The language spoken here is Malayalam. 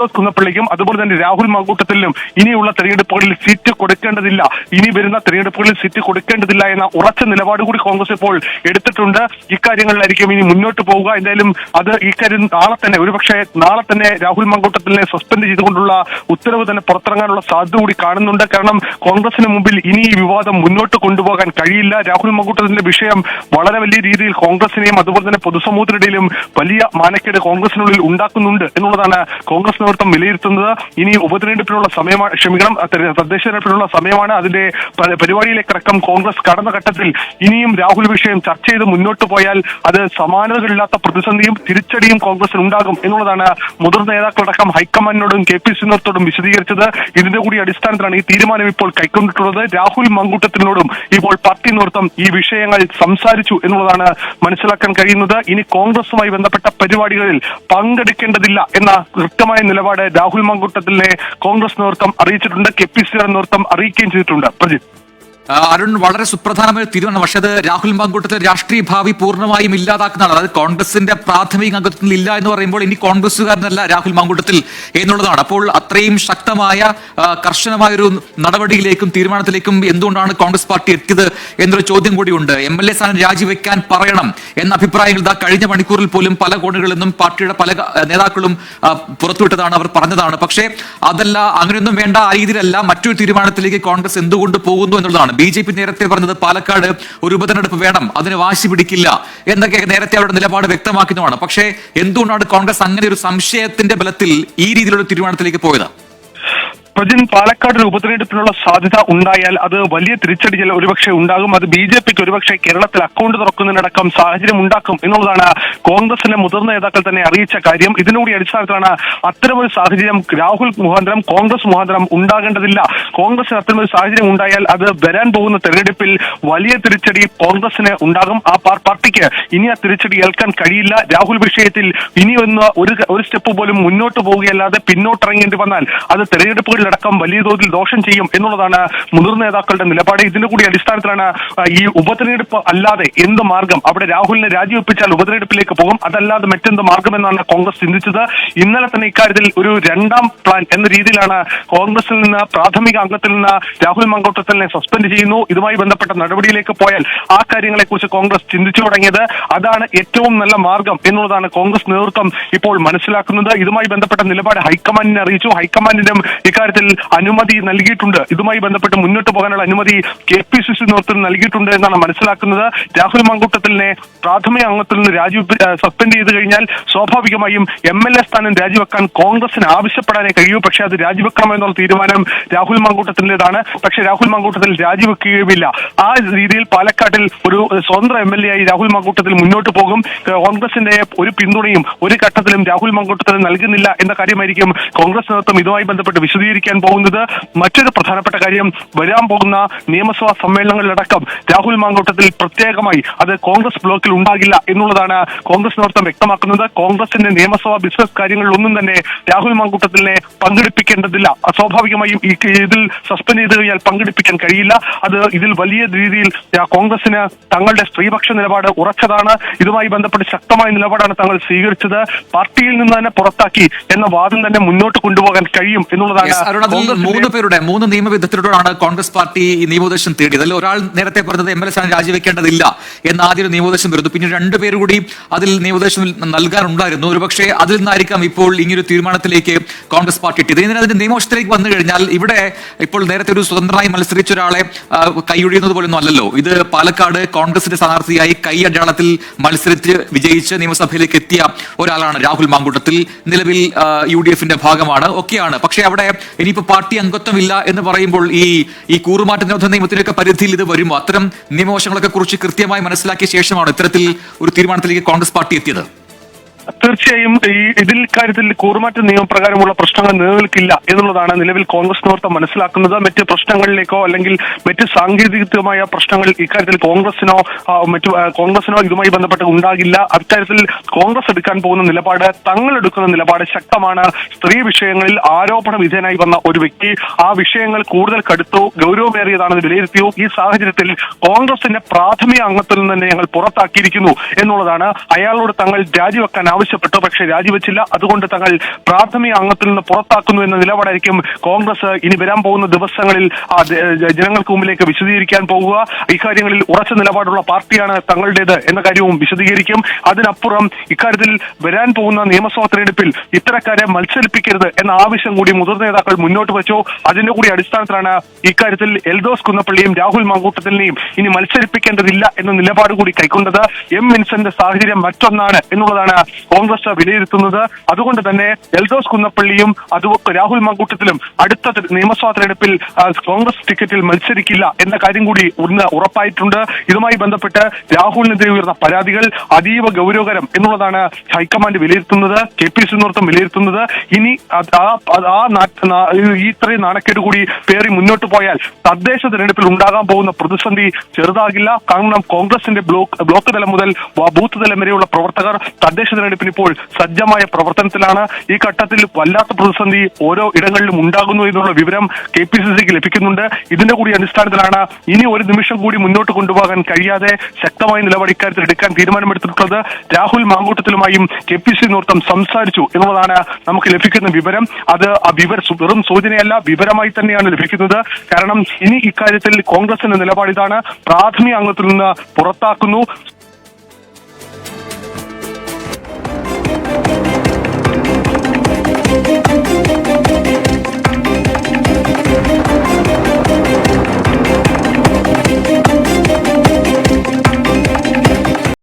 ജോസ് കുന്നപ്പള്ളിക്കും അതുപോലെ തന്നെ രാഹുൽ മാങ്കൂട്ടത്തിലും ഇനിയുള്ള തെരഞ്ഞെടുപ്പുകളിൽ സീറ്റ് കൊടുക്കേണ്ടതില്ല. ഇനി വരുന്ന തെരഞ്ഞെടുപ്പുകളിൽ സീറ്റ് കൊടുക്കേണ്ടതില്ല എന്ന ഉറച്ച നിലപാട് കൂടി കോൺഗ്രസ് ഇപ്പോൾ എടുത്തിട്ടുണ്ട്. ഇക്കാര്യങ്ങളിലായിരിക്കും ഇനി മുന്നോട്ട് പോവുക. എന്തായാലും അത് ഇക്കാര്യം നാളെ തന്നെ ഒരുപക്ഷെ നാളെ തന്നെ രാഹുൽ മാങ്കൂട്ടത്തിനെ സസ്പെൻഡ് ചെയ്തുകൊണ്ടുള്ള ഉത്തരവ് തന്നെ പുറത്തിറങ്ങാനുള്ള സാധ്യത കൂടി കാണുന്നുണ്ട്. കാരണം കോൺഗ്രസിന് മുമ്പിൽ ഇനി ഈ വിവാദം മുന്നോട്ട് കൊണ്ടുപോകാൻ കഴിയില്ല. രാഹുൽ മാങ്കൂട്ടത്തിന്റെ വിഷയം വളരെ വലിയ രീതിയിൽ കോൺഗ്രസിനെയും അതുപോലെ തന്നെ പൊതുസമൂഹത്തിനിടയിലും വലിയ മാനക്കേട് കോൺഗ്രസിനുള്ളിൽ ഉണ്ടാക്കുന്നുണ്ട് എന്നുള്ളതാണ് കോൺഗ്രസ് നേതൃത്വം വിലയിരുത്തുന്നത് ഇനി ഉപതെരഞ്ഞെടുപ്പിനുള്ള സമയമാണ് ക്ഷമിക്കണം തദ്ദേശ തെരഞ്ഞെടുപ്പിനുള്ള സമയമാണ് അതിന്റെ പരിപാടിയിലേക്കടക്കം കോൺഗ്രസ് കടന്ന ഘട്ടത്തിൽ ഇനിയും രാഹുൽ വിഷയം ചർച്ച ചെയ്ത് മുന്നോട്ട് പോയാൽ അത് സമാനതകളില്ലാത്ത പ്രതിസന്ധിയും തിരിച്ചടിയും കോൺഗ്രസിന് ഉണ്ടാകും എന്നുള്ളതാണ് മുതിർന്ന നേതാക്കളടക്കം ഹൈക്കമാൻഡിനോടും കെ പി സി വിശദീകരിച്ചത്. ഇതിന്റെ കൂടി അടിസ്ഥാനത്തിലാണ് ഈ തീരുമാനം ഇപ്പോൾ കൈക്കൊണ്ടിട്ടുള്ളത്. രാഹുൽ മങ്കൂട്ടത്തിനോടും ഇപ്പോൾ പാർട്ടി നേതൃത്വം ഈ വിഷയങ്ങൾ സംസാരിച്ചു എന്നുള്ളതാണ് മനസ്സിലാക്കാൻ കഴിയുന്നത്. ഇനി കോൺഗ്രസുമായി ബന്ധപ്പെട്ട പരിപാടികളിൽ പങ്കെടുക്കേണ്ടതില്ല എന്ന കൃത്യമായ നിലപാട് രാഹുൽ മങ്കൂട്ടത്തിനെ കോൺഗ്രസ് നേതൃത്വം അറിയിച്ചിട്ടുണ്ട് കെ പി സിയുടെ നേതൃത്വം അറിയിക്കുകയും ചെയ്തിട്ടുണ്ട്. പ്രജിത്ത് അരുൺ വളരെ സുപ്രധാനമായ തീരുമാനം പക്ഷേ അത് രാഹുൽ മങ്കൂട്ടത്തിലെ രാഷ്ട്രീയ ഭാവി പൂർണമായും ഇല്ലാതാക്കുന്നതാണ്. അതായത് കോൺഗ്രസിന്റെ പ്രാഥമിക അംഗത്വത്തിൽ ഇല്ല എന്ന് പറയുമ്പോൾ ഇനി കോൺഗ്രസുകാരനല്ല രാഹുൽ മാങ്കൂട്ടത്തിൽ എന്നുള്ളതാണ്. അപ്പോൾ അത്രയും ശക്തമായ കർശനമായ ഒരു നടപടിയിലേക്കും തീരുമാനത്തിലേക്കും എന്തുകൊണ്ടാണ് കോൺഗ്രസ് പാർട്ടി എത്തിയത് എന്നൊരു ചോദ്യം കൂടിയുണ്ട്. എം എൽ എ സ്ഥാനം രാജിവെക്കാൻ പറയണം എന്ന അഭിപ്രായങ്ങൾ ഇതാ കഴിഞ്ഞ മണിക്കൂറിൽ പോലും പല കോണുകളിൽ നിന്നും പാർട്ടിയുടെ പല നേതാക്കളും പുറത്തുവിട്ടതാണ് അവർ പറഞ്ഞതാണ്. പക്ഷേ അതല്ല അങ്ങനെയൊന്നും വേണ്ട ആ രീതിയിലല്ല മറ്റൊരു തീരുമാനത്തിലേക്ക് കോൺഗ്രസ് എന്തുകൊണ്ട് പോകുന്നു എന്നുള്ളതാണ്. ബി ജെ പി നേരത്തെ പറഞ്ഞത് പാലക്കാട് ഒരു ഉപതെരഞ്ഞെടുപ്പ് വേണം അതിന് വാശി പിടിക്കില്ല എന്നൊക്കെ നേരത്തെ അവരുടെ നിലപാട് വ്യക്തമാക്കുന്നതാണ്. പക്ഷേ എന്തുകൊണ്ടാണ് കോൺഗ്രസ് അങ്ങനെ ഒരു സംശയത്തിന്റെ ബലത്തിൽ ഈ രീതിയിലുള്ള തീരുമാനത്തിലേക്ക് പോയത്? പ്രജിൻ പാലക്കാട് ഒരു ഉപതെരഞ്ഞെടുപ്പിനുള്ള സാധ്യത ഉണ്ടായാൽ അത് വലിയ തിരിച്ചടികൾ ഒരുപക്ഷെ ഉണ്ടാകും. അത് ബി ജെ പിക്ക് ഒരുപക്ഷെ കേരളത്തിൽ അക്കൗണ്ട് തുറക്കുന്നതിനടക്കം സാഹചര്യം ഉണ്ടാക്കും എന്നുള്ളതാണ് കോൺഗ്രസിന്റെ മുതിർന്ന നേതാക്കൾ തന്നെ അറിയിച്ച കാര്യം. ഇതിനുകൂടി അടിസ്ഥാനത്തിലാണ് അത്തരമൊരു സാഹചര്യം രാഹുൽ മുഖാന്തരം കോൺഗ്രസ് മുഖാന്തരം ഉണ്ടാകേണ്ടതില്ല. കോൺഗ്രസിന് അത്തരമൊരു സാഹചര്യം ഉണ്ടായാൽ അത് വരാൻ പോകുന്ന തെരഞ്ഞെടുപ്പിൽ വലിയ തിരിച്ചടി കോൺഗ്രസിന് ഉണ്ടാകും. ആ പാർട്ടിക്ക് ഇനി ആ തിരിച്ചടി ഏൽക്കാൻ കഴിയില്ല. രാഹുൽ വിഷയത്തിൽ ഇനി ഒന്ന് ഒരു ഒരു സ്റ്റെപ്പ് പോലും മുന്നോട്ട് പോവുകയല്ലാതെ പിന്നോട്ടിറങ്ങേണ്ടി വന്നാൽ അത് തെരഞ്ഞെടുപ്പുകളിലടക്കം വലിയ തോതിൽ ദോഷം ചെയ്യും എന്നുള്ളതാണ് മുതിർന്ന നേതാക്കളുടെ നിലപാട്. ഇതിന്റെ കൂടി അടിസ്ഥാനത്തിലാണ് ഈ ഉപതെരഞ്ഞെടുപ്പ് അല്ലാതെ എന്ത് മാർഗം? അവിടെ രാഹുലിനെ രാജിവെപ്പിച്ചാൽ ഉപതെരഞ്ഞെടുപ്പിലേക്ക് പോകും. അതല്ലാതെ മറ്റെന്ത് മാർഗമെന്നാണ് കോൺഗ്രസ് ചിന്തിച്ചത്. ഇന്നലെ തന്നെ ഇക്കാര്യത്തിൽ ഒരു രണ്ടാം പ്ലാൻ എന്ന രീതിയിലാണ് കോൺഗ്രസിൽ നിന്ന് പ്രാഥമിക അംഗത്തിൽ നിന്ന് രാഹുൽ മങ്കോട്ടത്തലിനെ സസ്പെൻഡ് ചെയ്യുന്നു. ഇതുമായി ബന്ധപ്പെട്ട നടപടിയിലേക്ക് പോയാൽ ആ കാര്യങ്ങളെക്കുറിച്ച് കോൺഗ്രസ് ചിന്തിച്ചു തുടങ്ങിയത് അതാണ് ഏറ്റവും നല്ല മാർഗം എന്നുള്ളതാണ് കോൺഗ്രസ് നേതൃത്വം ഇപ്പോൾ മനസ്സിലാക്കുന്നത്. ഇതുമായി ബന്ധപ്പെട്ട നിലപാട് ഹൈക്കമാൻഡിനെ അറിയിച്ചു. ഹൈക്കമാൻഡിനും ഇക്കാര്യത്തിൽ അനുമതി നൽകിയിട്ടുണ്ട്. ഇതുമായി ബന്ധപ്പെട്ട് മുന്നോട്ട് പോകാനുള്ള അനുമതി കെ പി സി സി നേതൃത്വം നൽകിയിട്ടുണ്ട് എന്നാണ് മനസ്സിലാക്കുന്നത്. രാഹുൽ മങ്കൂട്ടത്തിലിനെ പ്രാഥമിക അംഗത്തിൽ നിന്ന് രാജി സസ്പെൻഡ് ചെയ്ത് കഴിഞ്ഞാൽ സ്വാഭാവികമായും എം എൽ എ സ്ഥാനം രാജിവെക്കാൻ കോൺഗ്രസിന് ആവശ്യപ്പെടാനേ കഴിയൂ. പക്ഷേ അത് രാജിവെക്കണമെന്നുള്ള തീരുമാനം രാഹുൽ മങ്കൂട്ടത്തിന്റെതാണ്. പക്ഷേ രാഹുൽ മങ്കൂട്ടത്തിൽ രാജിവെക്കുകയുമില്ല. ആ രീതിയിൽ പാലക്കാട്ടിൽ ഒരു സ്വതന്ത്ര എം എൽ എ ആയി രാഹുൽ മങ്കൂട്ടത്തിൽ മുന്നോട്ട് പോകും. കോൺഗ്രസിന്റെ ഒരു പിന്തുണയും ഒരു ഘട്ടത്തിലും രാഹുൽ മങ്കൂട്ടത്തിന് നൽകുന്നില്ല എന്ന കാര്യമായിരിക്കും കോൺഗ്രസ് നേതൃത്വം ഇതുമായി ബന്ധപ്പെട്ട് വിശദീകരിക്കാൻ പോകുന്നത്. മറ്റൊരു പ്രധാനപ്പെട്ട കാര്യം വരാൻ പോകുന്ന നിയമസഭാ സമ്മേളനങ്ങളിലടക്കം രാഹുൽ മാങ്കോട്ടത്തിൽ പ്രത്യേകമായി അത് കോൺഗ്രസ് ബ്ലോക്കിൽ ഉണ്ടാകില്ല എന്നുള്ളതാണ് കോൺഗ്രസ് നേതൃത്വം വ്യക്തമാക്കുന്നത്. കോൺഗ്രസിന്റെ നിയമസഭാ ബിസിനസ് കാര്യങ്ങളിലൊന്നും തന്നെ രാഹുൽ മാങ്കൂട്ടത്തിനെ പങ്കെടുപ്പിക്കേണ്ടതില്ല. സ്വാഭാവികമായും ഈ ഇതിൽ സസ്പെൻഡ് ചെയ്ത് കഴിഞ്ഞാൽ പങ്കെടുപ്പിക്കാൻ കഴിയില്ല. അത് ഇതിൽ വലിയ രീതിയിൽ കോൺഗ്രസിന് തങ്ങളുടെ സ്ത്രീപക്ഷ നിലപാട് ഉറച്ചതാണ്. ഇതുമായി ബന്ധപ്പെട്ട് ശക്തമായ നിലപാടാണ് തങ്ങൾ സ്വീകരിച്ചത്. പാർട്ടിയിൽ നിന്ന് തന്നെ പുറത്താക്കി എന്ന വാദം തന്നെ മുന്നോട്ട് കൊണ്ടുപോകാൻ കഴിയും എന്നുള്ളതാണ് Yes, മൂന്ന് പേരുടെ മൂന്ന് നിയമവിദഗ്ധരോടാണ് കോൺഗ്രസ് പാർട്ടി ഈ നിയമോപദേശം തേടിയത്. അതിൽ ഒരാൾ നേരത്തെ പറഞ്ഞത് എം എൽ എ സ്ഥാനം രാജിവെക്കേണ്ടതില്ല എന്ന ആദ്യം ഒരു നിയമോപദേശം വരുന്നു. പിന്നെ രണ്ടുപേർ കൂടി അതിൽ നിയമോപദേശം നൽകാനുണ്ടായിരുന്നു ഒരുപക്ഷെ അതിൽ നിന്നായിരിക്കാം ഇപ്പോൾ ഇങ്ങനൊരു തീരുമാനത്തിലേക്ക് കോൺഗ്രസ് പാർട്ടി എത്തിയത്. ഇതിന് അതിന്റെ നിയമവശത്തിലേക്ക് വന്നു കഴിഞ്ഞാൽ ഇവിടെ ഇപ്പോൾ നേരത്തെ ഒരു സ്വതന്ത്രമായി മത്സരിച്ച ഒരാളെ കൈയൊഴിയുന്നത് പോലൊന്നും അല്ലല്ലോ. ഇത് പാലക്കാട് കോൺഗ്രസിന്റെ സ്ഥാനാർത്ഥിയായി കൈ അടയാളത്തിൽ മത്സരിച്ച് വിജയിച്ച് നിയമസഭയിലേക്ക് എത്തിയ ഒരാളാണ് രാഹുൽ മാങ്കൂട്ടത്തിൽ. നിലവിൽ യു ഡി എഫിന്റെ ഭാഗമാണ്. ഒക്കെയാണ്. പക്ഷേ അവിടെ ഇനിയിപ്പോ പാർട്ടി അംഗത്വമില്ല എന്ന് പറയുമ്പോൾ ഈ ഈ കൂറുമാറ്റ നിരോധന നിയമത്തിനൊക്കെ പരിധിയിൽ ഇത് വരുമോ? അത്തരം നിയമവശങ്ങളൊക്കെ കുറിച്ച് കൃത്യമായി മനസ്സിലാക്കിയ ശേഷമാണ് ഇത്തരത്തിൽ ഒരു തീരുമാനത്തിലേക്ക് കോൺഗ്രസ് പാർട്ടി എത്തിയത്. തീർച്ചയായും ഈ ഇതിൽ കാര്യത്തിൽ കൂറുമാറ്റ നിയമപ്രകാരമുള്ള പ്രശ്നങ്ങൾ നിലനിൽക്കില്ല എന്നുള്ളതാണ് നിലവിൽ കോൺഗ്രസ് നേതൃത്വം മനസ്സിലാക്കുന്നത്. മറ്റ് പ്രശ്നങ്ങളിലേക്കോ അല്ലെങ്കിൽ മറ്റ് സാങ്കേതികമായ പ്രശ്നങ്ങൾ ഇക്കാര്യത്തിൽ കോൺഗ്രസിനോ മറ്റു കോൺഗ്രസിനോ ഇതുമായി ബന്ധപ്പെട്ട് ഉണ്ടാകില്ല. അക്കാര്യത്തിൽ കോൺഗ്രസ് എടുക്കാൻ പോകുന്ന നിലപാട് തങ്ങൾ എടുക്കുന്ന നിലപാട് ശക്തമാണ്. സ്ത്രീ വിഷയങ്ങളിൽ ആരോപണ വിധേയനായി വന്ന ഒരു വ്യക്തി ആ വിഷയങ്ങൾ കൂടുതൽ കടുത്തോ ഗൗരവമേറിയതാണെന്ന് വിലയിരുത്തിയോ. ഈ സാഹചര്യത്തിൽ കോൺഗ്രസിന്റെ പ്രാഥമിക അംഗത്തിൽ നിന്ന് തന്നെ ഞങ്ങൾ പുറത്താക്കിയിരിക്കുന്നു എന്നുള്ളതാണ് അയാളോട് തങ്ങൾ രാജിവെക്കാൻ ആവശ്യപ്പെട്ടു പക്ഷേ രാജിവെച്ചില്ല. അതുകൊണ്ട് തങ്ങൾ പ്രാഥമിക അംഗത്തിൽ നിന്ന് പുറത്താക്കുന്നു എന്ന നിലപാടായിരിക്കും കോൺഗ്രസ് ഇനി വരാൻ പോകുന്ന ദിവസങ്ങളിൽ ജനങ്ങൾക്ക് മുമ്പിലേക്ക് വിശദീകരിക്കാൻ പോകുക. ഇക്കാര്യങ്ങളിൽ ഉറച്ച നിലപാടുള്ള പാർട്ടിയാണ് തങ്ങളുടേത് എന്ന കാര്യവും വിശദീകരിക്കും. അതിനപ്പുറം ഇക്കാര്യത്തിൽ വരാൻ പോകുന്ന നിയമസഭാ തെരഞ്ഞെടുപ്പിൽ ഇത്തരക്കാരെ മത്സരിപ്പിക്കരുത് എന്ന ആവശ്യം കൂടി മുതിർന്ന നേതാക്കൾ മുന്നോട്ട് വെച്ചു. അതിന്റെ കൂടി അടിസ്ഥാനത്തിലാണ് ഇക്കാര്യത്തിൽ എൽദോസ് കുന്നപ്പള്ളിയും രാഹുൽ മാങ്കൂട്ടത്തിനെയും ഇനി മത്സരിപ്പിക്കേണ്ടതില്ല എന്ന നിലപാട് കൂടി കൈക്കൊണ്ടത്. എം വിൻസന്റെ സാഹചര്യം മറ്റൊന്നാണ് എന്നുള്ളതാണ് കോൺഗ്രസ് വിലയിരുത്തുന്നത്. അതുകൊണ്ട് തന്നെ എൽദോസ് കുന്നപ്പള്ളിയും അതുപോലെ രാഹുൽ മങ്കൂട്ടത്തിലും അടുത്ത നിയമസഭാ തെരഞ്ഞെടുപ്പിൽ കോൺഗ്രസ് ടിക്കറ്റിൽ മത്സരിക്കില്ല എന്ന കാര്യം കൂടി ഉറപ്പായിട്ടുണ്ട്. ഇതുമായി ബന്ധപ്പെട്ട് രാഹുലിനെതിരെ ഉയർന്ന പരാതികൾ അതീവ ഗൗരവകരം എന്നുള്ളതാണ് ഹൈക്കമാൻഡ് വിലയിരുത്തുന്നത്. കെ പി സി നേതൃത്വം വിലയിരുത്തുന്നത്. ഇനി ആ ഇത്രയും നാണക്കേട് കൂടി പേറി മുന്നോട്ട് പോയാൽ തദ്ദേശ തെരഞ്ഞെടുപ്പിൽ ഉണ്ടാകാൻ പോകുന്ന പ്രതിസന്ധി ചെറുതാകില്ല. കാരണം കോൺഗ്രസിന്റെ ബ്ലോക്ക് ബ്ലോക്ക് തലം മുതൽ ബൂത്ത് തലം വരെയുള്ള പ്രവർത്തകർ തദ്ദേശ തെരഞ്ഞെടുപ്പിന് ഇപ്പോൾ സജ്ജമായ പ്രവർത്തനത്തിലാണ്. ഈ ഘട്ടത്തിൽ വല്ലാത്ത പ്രതിസന്ധി ഓരോ ഇടങ്ങളിലും ഉണ്ടാകുന്നു എന്നുള്ള വിവരം കെ പി സി സിക്ക് ലഭിക്കുന്നുണ്ട്. ഇതിന്റെ കൂടി അടിസ്ഥാനത്തിലാണ് ഇനി ഒരു നിമിഷം കൂടി മുന്നോട്ട് കൊണ്ടുപോകാൻ കഴിയാതെ ശക്തമായ നിലപാട് ഇക്കാര്യത്തിൽ എടുക്കാൻ തീരുമാനമെടുത്തിട്ടുള്ളത്. രാഹുൽ മാങ്കൂട്ടത്തിലുമായും കെ പി സി നോർത്തം സംസാരിച്ചു എന്നുള്ളതാണ് നമുക്ക് ലഭിക്കുന്ന വിവരം. അത് ആ വിവര വെറും സൂചനയല്ല വിവരമായി തന്നെയാണ് ലഭിക്കുന്നത്. കാരണം ഇനി ഇക്കാര്യത്തിൽ കോൺഗ്രസിന്റെ നിലപാട് ഇതാണ്. പ്രാഥമിക അംഗത്തിൽ നിന്ന് പുറത്താക്കുന്നു.